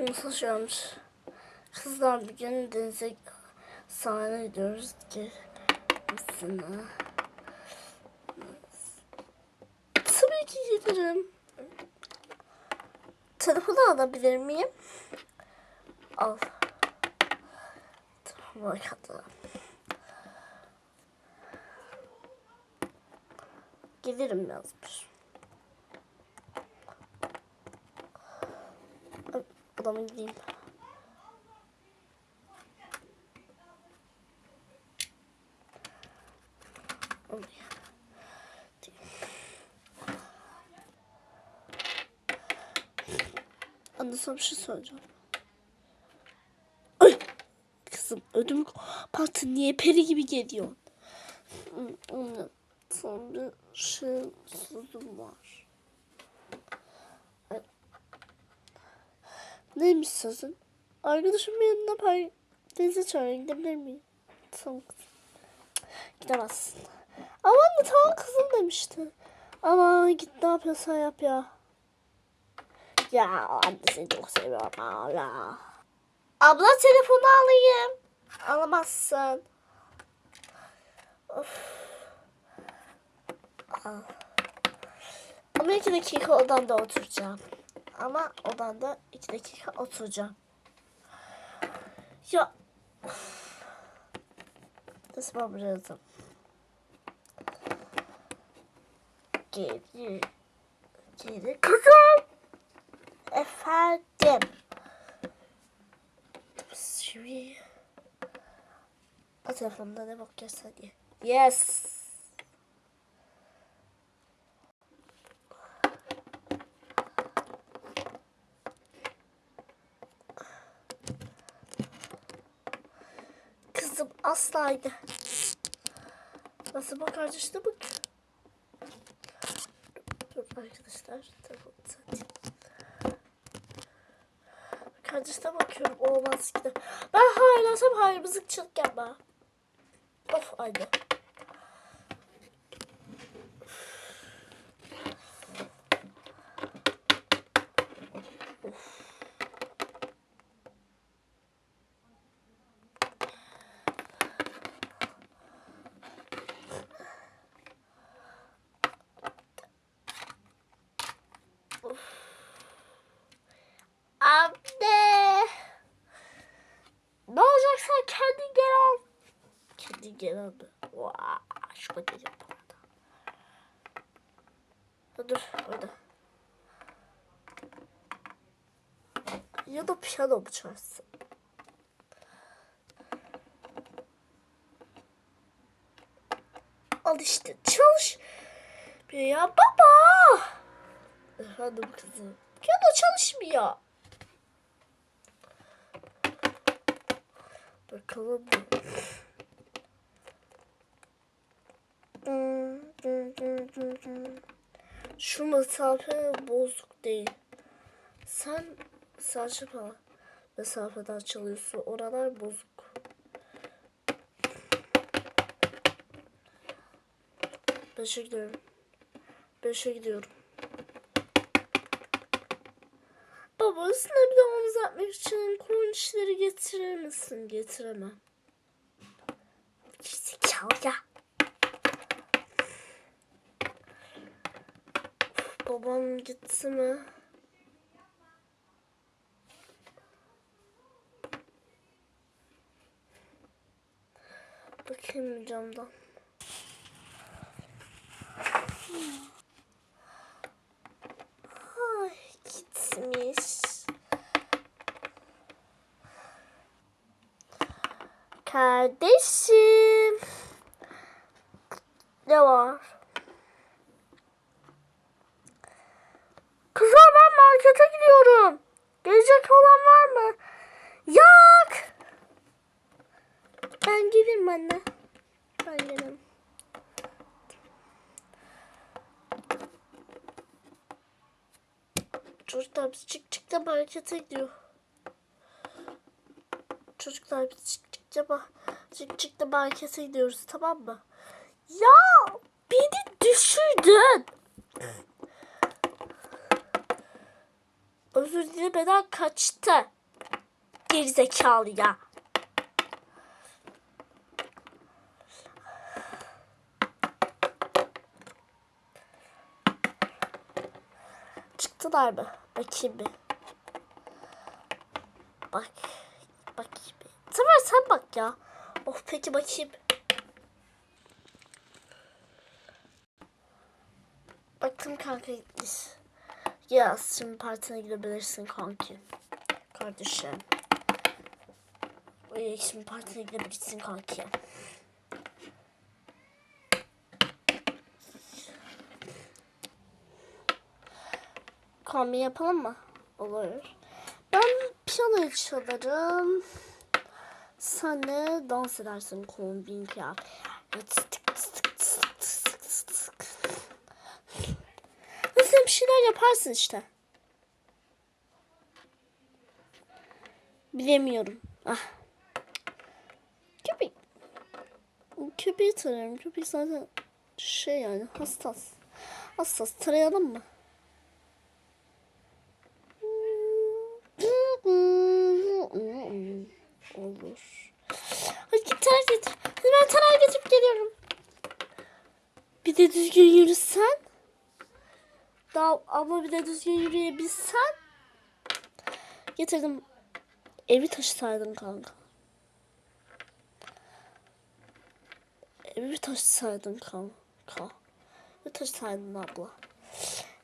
Mesaj gelmiş. Kızlar bir gün denize sahne gidiyoruz ki. Ha? Tabii ki gelirim. Telefonu alabilir miyim? Al. Tamam bakalım. Gelirim yazmış. Oraya. Anne sana bir şey söyleyeceğim. Ay! Kızım ödüm patı niye peri gibi geliyorsun? Sana bir şey sözüm var. Neymiş sözün? Arkadaşımın yanına denize çağırıyor gidebilir miyim? Tamam kızım. Gidemezsin. Ama anne tamam kızım demişti. Ama git ne yapıyorsan yap ya. Ya anne seni çok seviyorum ya. Abla telefonu alayım. Alamazsın. Of. Al. Ama iki dakika odamda oturacağım. Ama odamda iki dakika oturacağım. Ya. Nasıl babacığım? Geri. Geri. Kızım. Efendim. Şimdi. O telefonda ne bakıyorsan ye. Yes. Kızım aslaydı. Nasıl bakar işte bak. Dur arkadaşlar. Tamam zaten. Kardeşine bakıyorum olmaz ki de. Ben hayırlasam hayır mızıkçılık yapma. Of anne. Anne. Ne kendin gel al. Kendin gel al. Vaa, şu arada. Ha, Dur orada. Ya da piyano mu çalsın? Al işte çalış. Ya baba. Efendim kızım. Piyano çalışmıyor. Bakalım. Şu mesafe bozuk değil. Sen saçma mesafeden çalıyorsun. Oralar bozuk. Beşe gidiyorum. Beşe gidiyorum. Baba sınavı devam uzatmak için işleri getirir misin? Getiremem. Zekalı ya. Babam gitti mi? Bakayım camdan. Ay gitmiş. Kardeşim. Ne var? Kızlar ben markete gidiyorum. Gelecek olan var mı? Yok. Ben gelirim anne. Gelirim. Çocuklar biz çık çık da markete gidiyor. Çocuklar biz çık çık da çık çık da markete gidiyoruz tamam mı? Ya beni düşürdün. özür dilemeden kaçtı. Gerizekalı ya. Çıktılar mı? Bakayım bir. Bak. Bakayım bir. Tamam sen bak ya. Of peki bakayım. Baktım kanka gitmiş. Ya şimdi partine gidebilirsin kanki. Kardeşim. Şimdi partine gidebilirsin kanki. Kombi yapalım mı? Olur. Ben piyano çalarım. Sen de dans edersin kombin kıyafet. Sen bir şeyler yaparsın işte. Bilemiyorum. Ah. Köpek. Köpeği tarıyorum. Köpek zaten şey yani hassas. Hassas. Tarayalım mı? Olur. Hadi git tarar getir. Ben tarar getirip geliyorum. Bir de düzgün yürüsen. Daha abla bir de düzgün yürüyebilsen. Getirdim. Evi taşısaydın kanka. Evi taşısaydın kanka. Evi taşısaydın abla.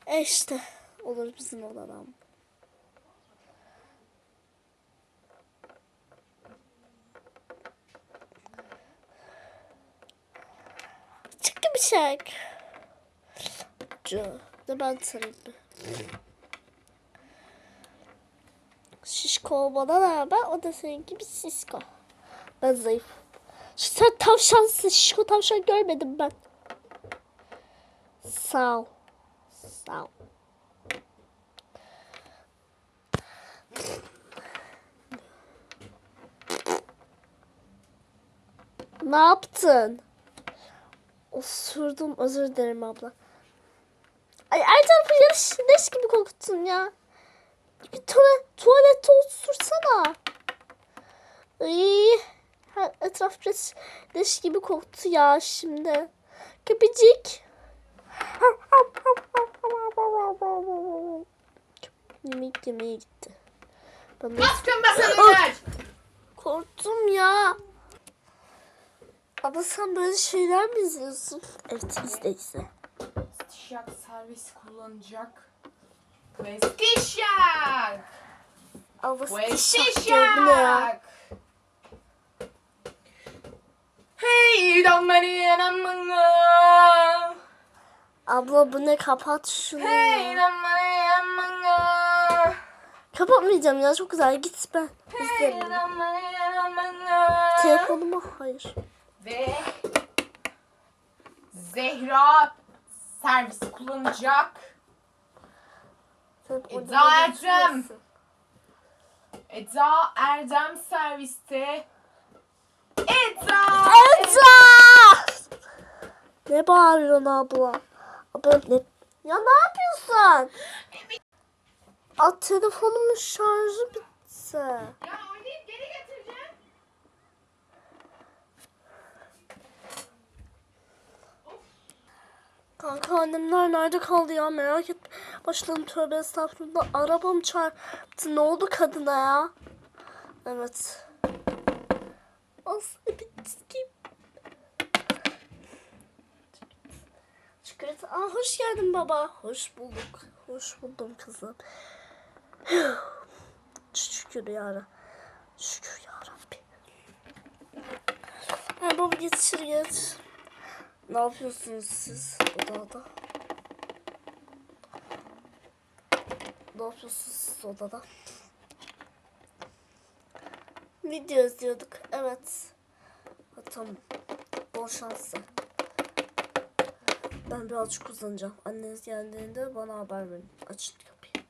E işte. Olur bizim odadan. Çıktı Cu. Da ben sarayım bir. Şişko bana rağmen o da senin gibi şişko. Ben zayıf. Sen tavşansın. Şişko tavşan görmedim ben. Sağ ol. Sağ ol. Ne yaptın? Osurdum özür dilerim abla. Ay her tarafı leş, leş gibi kokuttun ya. Bir tuvalet, tuvalette osursana. Ay, her etraf leş, leş gibi koktu ya şimdi. Köpecik. Yemek yemeye gitti. Ben de Baskın basanıdır. korktum ya. Abla sen böyle şeyler mi izliyorsun? Evet izle izle. Stişyak servis kullanacak. PlayStation. Abla stişak diyor ya? Hey damari anamına. Abla bu ne kapat şunu Hey damari anamına. Kapatmayacağım ya çok güzel git ben. Hey. Telefonumu hayır. Ve Zehra servis kullanacak. Eda Erdem. Eda Erdem serviste. Eda! Eda! Ne bağırıyorsun abla? Abla ne? Ya ne yapıyorsun? Aa telefonumun şarjı bitti. Ya Kanka annemler nerede kaldı ya merak et. Başladım tövbe estağfurullah. Arabam çarptı. Ne oldu kadına ya? Evet. Aslı bitti. Çikolata. Aa hoş geldin baba. Hoş bulduk. Hoş buldum kızım. Şükür ya. Şükür ya Rabbi. Ha, baba geçir geç. Ne yapıyorsunuz siz odada? Ne yapıyorsunuz siz odada? Video izliyorduk. Evet. Ha, tamam. Bol şanslı. Ben birazcık uzanacağım. Anneniz geldiğinde bana haber verin. Açın kapıyı.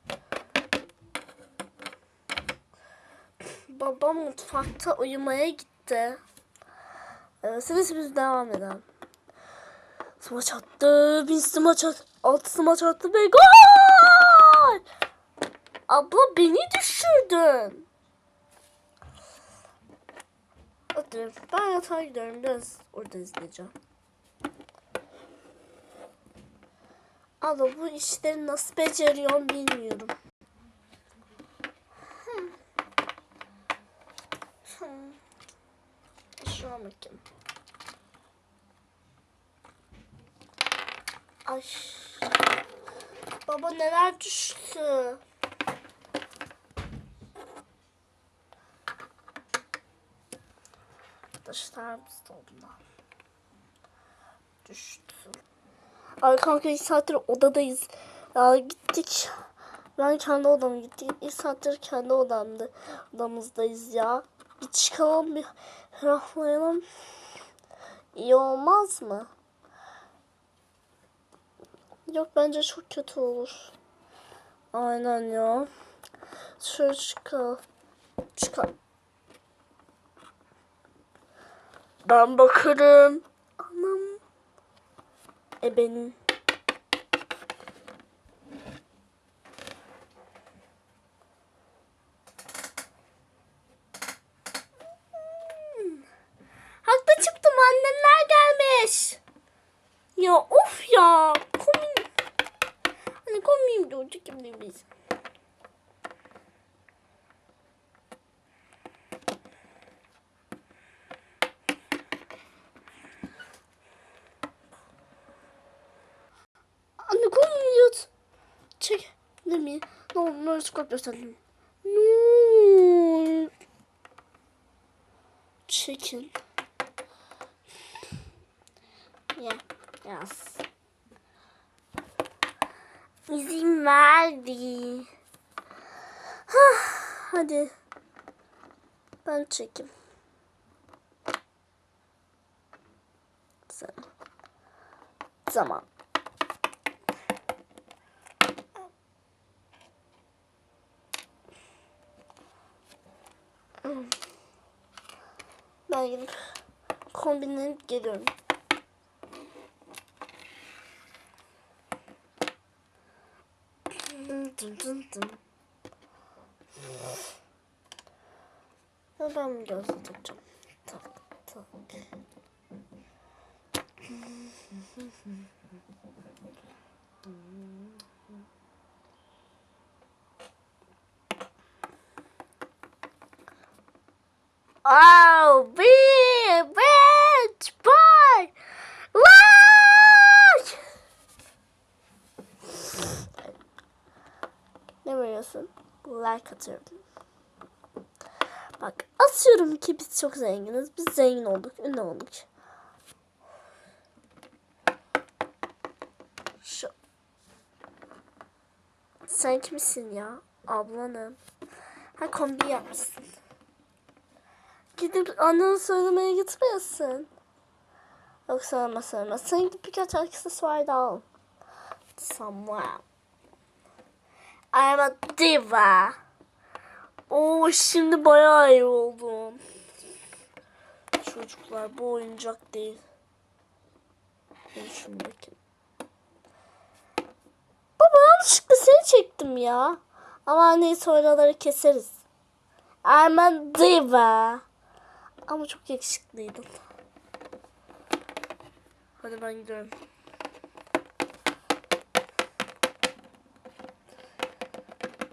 Babam mutfakta uyumaya gitti. Evet, biz devam edelim. Smaç attı. Bir smaç attı. Altı smaç attı ve gol! abla beni düşürdün. Hadi ben yatağa gidiyorum. Biraz orada izleyeceğim. Abla bu işleri nasıl beceriyorum bilmiyorum. Hmm. Hmm. Şuna bakayım. Ay. Baba neler düştü? Arkadaşlar biz de ondan. Düştü. Kanka ilk saattir odadayız. Ya gittik. Ben kendi odama gittim. İlk saattir kendi odamda. Odamızdayız ya. Bir çıkalım bir ferahlayalım. İyi olmaz mı? Yok bence çok kötü olur. Aynen ya. Şöyle çıkalım. Çıkar. Ben bakarım. Anam. E benim. Hmm. Haklı çıktım annemler gelmiş. Ya of ya. Komik. Hani komiyim de olacak gibi biz. Anne komiyot. Çek. Olur ne olur skop gösterelim. Nur. Çekin. Ya. Yaz. İzin verdi. Hah, hadi. Ben çekeyim. Sen. Tamam. Ben gidip kombinlenip geliyorum. Dın dın dın. Ben bir gözlük takacağım. Tak tak. Oh, be a bitch boy! Watch! Ne veriyorsun? Like atıyorum. Bak atıyorum ki biz çok zenginiz. Biz zengin olduk, ünlü olduk. Şu. Sen kimsin ya? Ablanım. Ha kombi yapmışsın. Gidip annene söylemeye gitmeyesin. Yok söyleme söyleme. Sen gidip birkaç aksesuar da al. Somewhere. I'm a diva. Oo şimdi bayağı iyi oldum. Çocuklar bu oyuncak değil. Ben şunu. Baba yanlışlıkla seni çektim ya. Ama neyse oraları keseriz. I'm a diva. Ama çok yakışıklıydın. Hadi ben gidiyorum.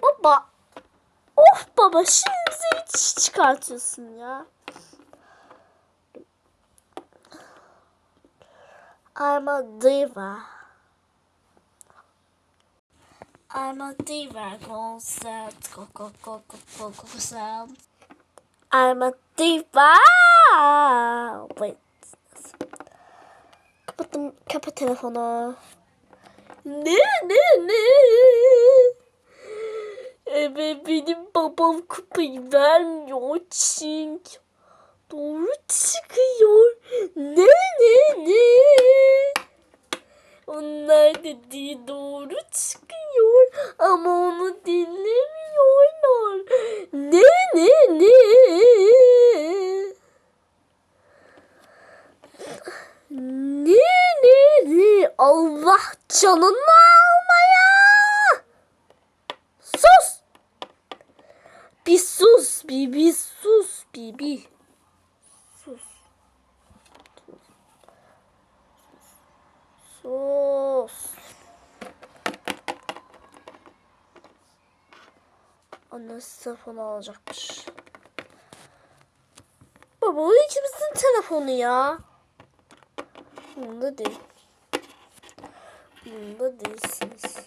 Baba. Of baba şimdi hiç çıkartıyorsun ya. I'm a diva. I'm a diva. Go set. Go go go go go go set. I'm a diva. Wait. Kapattım. Kapat telefonu. Ne ne ne? Evet benim babam kupayı vermiyor çünkü. Doğru çıkıyor. Ne ne ne? Onlar dediği doğru çıkıyor. Ama onu dinlemiyorlar. Ne ne ne? Ne ne ne? Allah canını almaya. Sus! Bir sus bir bir sus bir bir. Sus. Sus. Annesi telefonu alacakmış. Baba o ikimizin telefonu ya. Bunda değil. Bunda değilsiniz.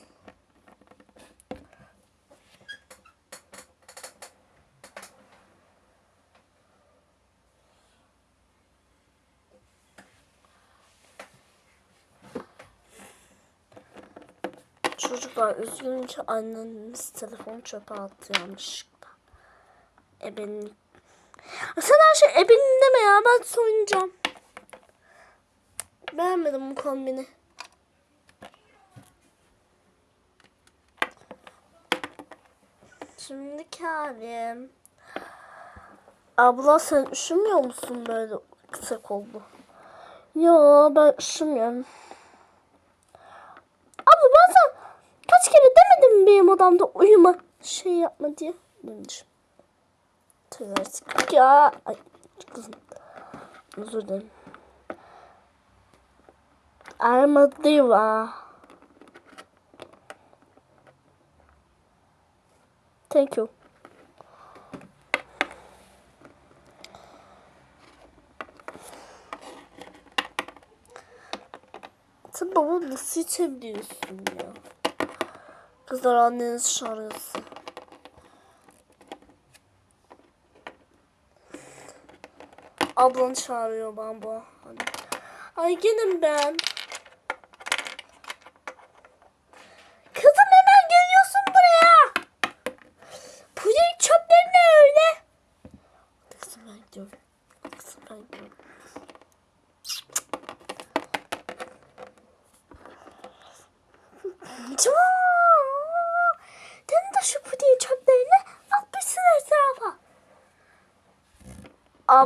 Çocuklar üzgünüm ki anneniz telefonu çöpe attı yanlışlıkla. Ebenin... Sen her şey ebenin deme ya ben soyunacağım. Beğenmedim bu kombini. Şimdi kahvem. Abla sen üşümüyor musun böyle kısa kollu? Yo ben üşümüyorum. Abla ben sana kaç kere demedim mi benim odamda uyuma şey yapma diye. Tövbe artık ya. Ay kızım. Özür dilerim. Armadillo. Thank you. Sen baba nasıl içebiliyorsun ya? Kızlar anneniz çağırıyorsa. Ablan çağırıyor. Hadi. Ay gelin ben. Kızım hemen geliyorsun buraya. Bu ne çöpler ne öyle? Kızım ben gidiyorum. Kızım ben gidiyorum. Sen de şu pudiği çöplerini atmışsın etrafa.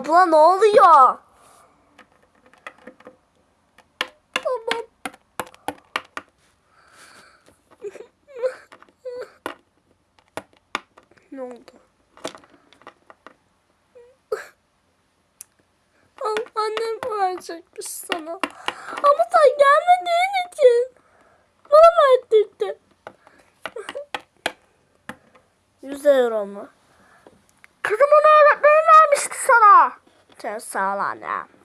Abla ne oluyor? Tamam. ne oldu? Al, Annem verecekmiş sana. Ama sen gelmediğin için. Bana verdirdi. 100 euro mu? Kızım onu